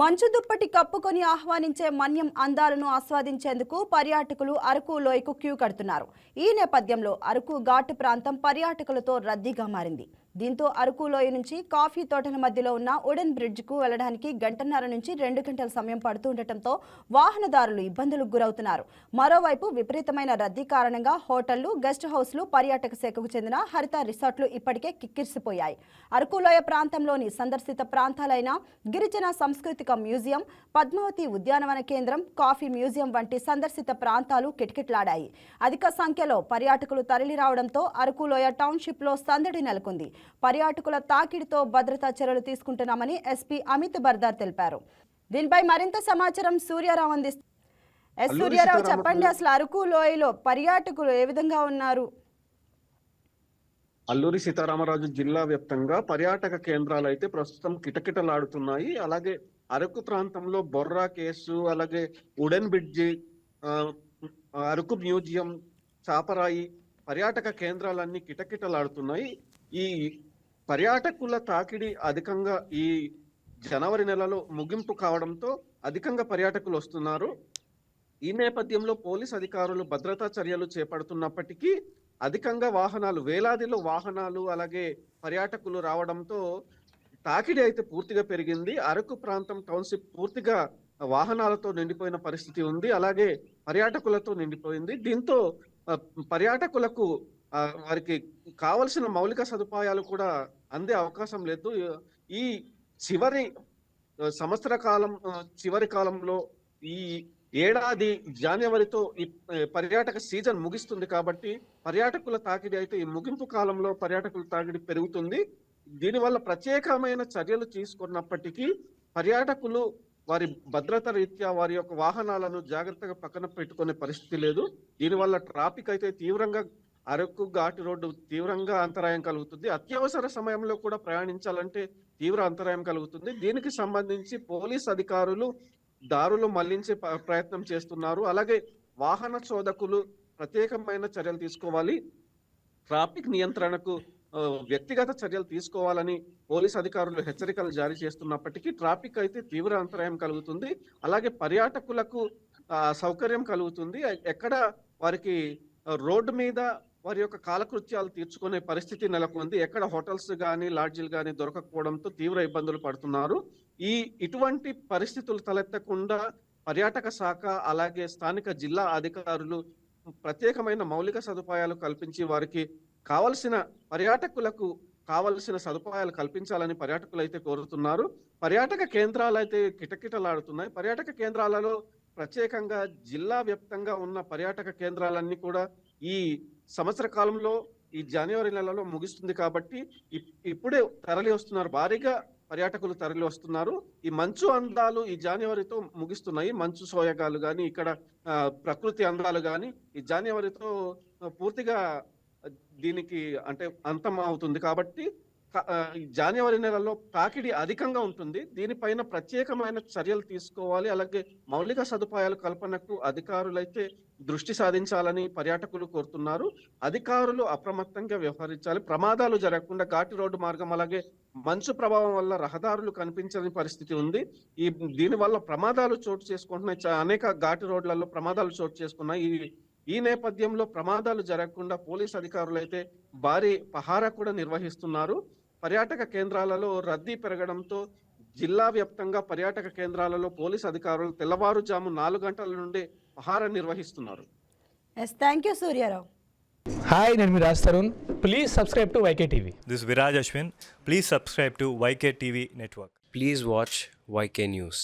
మంచు దుప్పటి కప్పుకొని ఆహ్వానించే మన్యం అందాలను ఆస్వాదించేందుకు పర్యాటకులు అరకు లోయకు క్యూ కడుతున్నారు. ఈ నేపథ్యంలో అరకు ఘాటు ప్రాంతం పర్యాటకులతో రద్దీగా మారింది. దీంతో అరకు లోయ నుంచి కాఫీ తోటల మధ్యలో ఉన్న ఉడెన్ బ్రిడ్జ్కు వెళ్ళడానికి గంటన్నర నుంచి రెండు గంటల సమయం పడుతూ ఉండటంతో వాహనదారులు ఇబ్బందులకు గురవుతున్నారు. మరోవైపు విపరీతమైన రద్దీ కారణంగా హోటళ్ళు గెస్ట్ హౌస్లు పర్యాటక శాఖకు చెందిన హరిత రిసార్ట్లు ఇప్పటికే కిక్కిరిసిపోయాయి. అరకులోయ ప్రాంతంలోని సందర్శిత ప్రాంతాలైన గిరిజన సాంస్కృతిక మ్యూజియం పద్మావతి ఉద్యానవన కేంద్రం కాఫీ మ్యూజియం వంటి సందర్శిత ప్రాంతాలు కిటకిటలాడాయి. అధిక సంఖ్యలో పర్యాటకులు తరలి రావడంతో అరకులోయ టౌన్షిప్లో సందడి నెలకొంది. పర్యాటకుల తాకిడితో భద్రతా చర్యలు తీసుకుంటున్నామని ఎస్పీ అమిత్ బర్దార్ తెలిపారు. దీనిపై మరింత సమాచారం సూర్యారావు అందిస్తారు ఎస్ అల్లూరి సూర్యారావు చెప్పండి అసలు అరకు లోయలో పర్యాటకులు ఏ విధంగా ఉన్నారు? అల్లూరి సీతారామరాజు జిల్లా వ్యాప్తంగా పర్యాటక కేంద్రాలు అయితే ప్రస్తుతం కిటకిటలాడుతున్నాయి. అలాగే అరకు ప్రాంతంలో బొర్రా కేసు అలాగే wooden bridge Araku museum Chaparai పర్యాటక కేంద్రాలన్నీ కిటకిటలాడుతున్నాయి. ఈ పర్యాటకుల తాకిడి అధికంగా ఈ జనవరి నెలలో ముగింపు కావడంతో అధికంగా పర్యాటకులు వస్తున్నారు. ఈ నేపథ్యంలో పోలీస్ అధికారులు భద్రతా చర్యలు చేపడుతున్నప్పటికీ అధికంగా వాహనాలు వేలాదిలో వాహనాలు అలాగే పర్యాటకులు రావడంతో తాకిడి అయితే పూర్తిగా పెరిగింది. అరకు ప్రాంతం టౌన్షిప్ పూర్తిగా వాహనాలతో నిండిపోయిన పరిస్థితి ఉంది. అలాగే పర్యాటకులతో నిండిపోయింది. దీంతో పర్యాటకులకు వారికి కావలసిన మౌలిక సదుపాయాలు కూడా అందే అవకాశం లేదు. ఈ చివరి సంవత్సర కాలం చివరి కాలంలో ఈ ఏడాది జనవరితో ఈ పర్యాటక సీజన్ ముగిస్తుంది కాబట్టి పర్యాటకుల తాకిడి అయితే ఈ ముగింపు కాలంలో పర్యాటకుల తాకిడి పెరుగుతుంది. దీనివల్ల ప్రత్యేకమైన చర్యలు తీసుకున్నప్పటికీ పర్యాటకులు వారి భద్రత రీత్యా వారి యొక్క వాహనాలను జాగ్రత్తగా పక్కన పెట్టుకునే పరిస్థితి లేదు. దీనివల్ల ట్రాఫిక్ అయితే తీవ్రంగా అరకు ఘాటి రోడ్డు తీవ్రంగా అంతరాయం కలుగుతుంది. అత్యవసర సమయంలో కూడా ప్రయాణించాలంటే తీవ్ర అంతరాయం కలుగుతుంది. దీనికి సంబంధించి పోలీస్ అధికారులు దారులు మళ్ళించే ప్రయత్నం చేస్తున్నారు. అలాగే వాహన చోదకులు ప్రత్యేకమైన చర్యలు తీసుకోవాలి. ట్రాఫిక్ నియంత్రణకు వ్యక్తిగత చర్యలు తీసుకోవాలని పోలీస్ అధికారులు హెచ్చరికలు జారీ చేస్తున్నప్పటికీ ట్రాఫిక్ అయితే తీవ్ర అంతరాయం కలుగుతుంది. అలాగే పర్యాటకులకు సౌకర్యం కలుగుతుంది. ఎక్కడ వారికి రోడ్డు మీద వారి యొక్క కాలకృత్యాలు తీర్చుకునే పరిస్థితి నెలకొంది. ఎక్కడ హోటల్స్ కానీ లాడ్జీలు కానీ దొరకకపోవడంతో తీవ్ర ఇబ్బందులు పడుతున్నారు. ఈ ఇటువంటి పరిస్థితులు తలెత్తకుండా పర్యాటక శాఖ అలాగే స్థానిక జిల్లా అధికారులు ప్రత్యేకమైన మౌలిక సదుపాయాలు కల్పించి వారికి కావలసిన పర్యాటకులకు కావలసిన సదుపాయాలు కల్పించాలని పర్యాటకులు అయితే కోరుతున్నారు. పర్యాటక కేంద్రాలు అయితే కిటకిటలాడుతున్నాయి. పర్యాటక కేంద్రాలలో ప్రత్యేకంగా జిల్లా వ్యాప్తంగా ఉన్న పర్యాటక కేంద్రాలన్నీ కూడా ఈ సంవత్సర కాలంలో ఈ జనవరి నెలలో ముగుస్తుంది కాబట్టి ఇప్- ఇప్పుడే తరలి వస్తున్నారు. భారీగా పర్యాటకులు తరలి వస్తున్నారు. ఈ మంచు అందాలు ఈ జనవరితో ముగిస్తున్నాయి. మంచు సోయగాలు కానీ ఇక్కడ ప్రకృతి అందాలు కానీ ఈ జనవరితో పూర్తిగా దీనికి అంటే అంతం అవుతుంది కాబట్టి జనవరి నెలలో తాకిడి అధికంగా ఉంటుంది. దీనిపైన ప్రత్యేకమైన చర్యలు తీసుకోవాలి. అలాగే మౌలిక సదుపాయాల కల్పనకు అధికారులైతే దృష్టి సాధించాలని పర్యాటకులు కోరుతున్నారు. అధికారులు అప్రమత్తంగా వ్యవహరించాలి. ప్రమాదాలు జరగకుండా ఘాటి రోడ్డు మార్గం అలాగే మంచు ప్రభావం వల్ల రహదారులు కనిపించని పరిస్థితి ఉంది. ఈ దీనివల్ల ప్రమాదాలు చోటు చేసుకుంటున్నాయి. చా- అనేక ఘాటి రోడ్లలో ప్రమాదాలు చోటు చేసుకున్నాయి. ఈ ఈ నేపథ్యంలో ప్రమాదాలు జరగకుండా పోలీస్ అధికారులు అయితే భారీ పహారా కూడా నిర్వహిస్తున్నారు పర్యాటక కేంద్రాలలో రద్దీ పెరగడంతో జిల్లా వ్యాప్తంగా పర్యాటక కేంద్రాలలో పోలీస్ అధికారులు తెల్లవారుజాము నాలుగు గంటల నుండి పహారా నిర్వహిస్తున్నారు yes thank you Suryarao hi నేను మీ Raj Tarun please subscribe to Y K is Viraj Ashwin. Please subscribe to YK TV Network. Please watch YK News.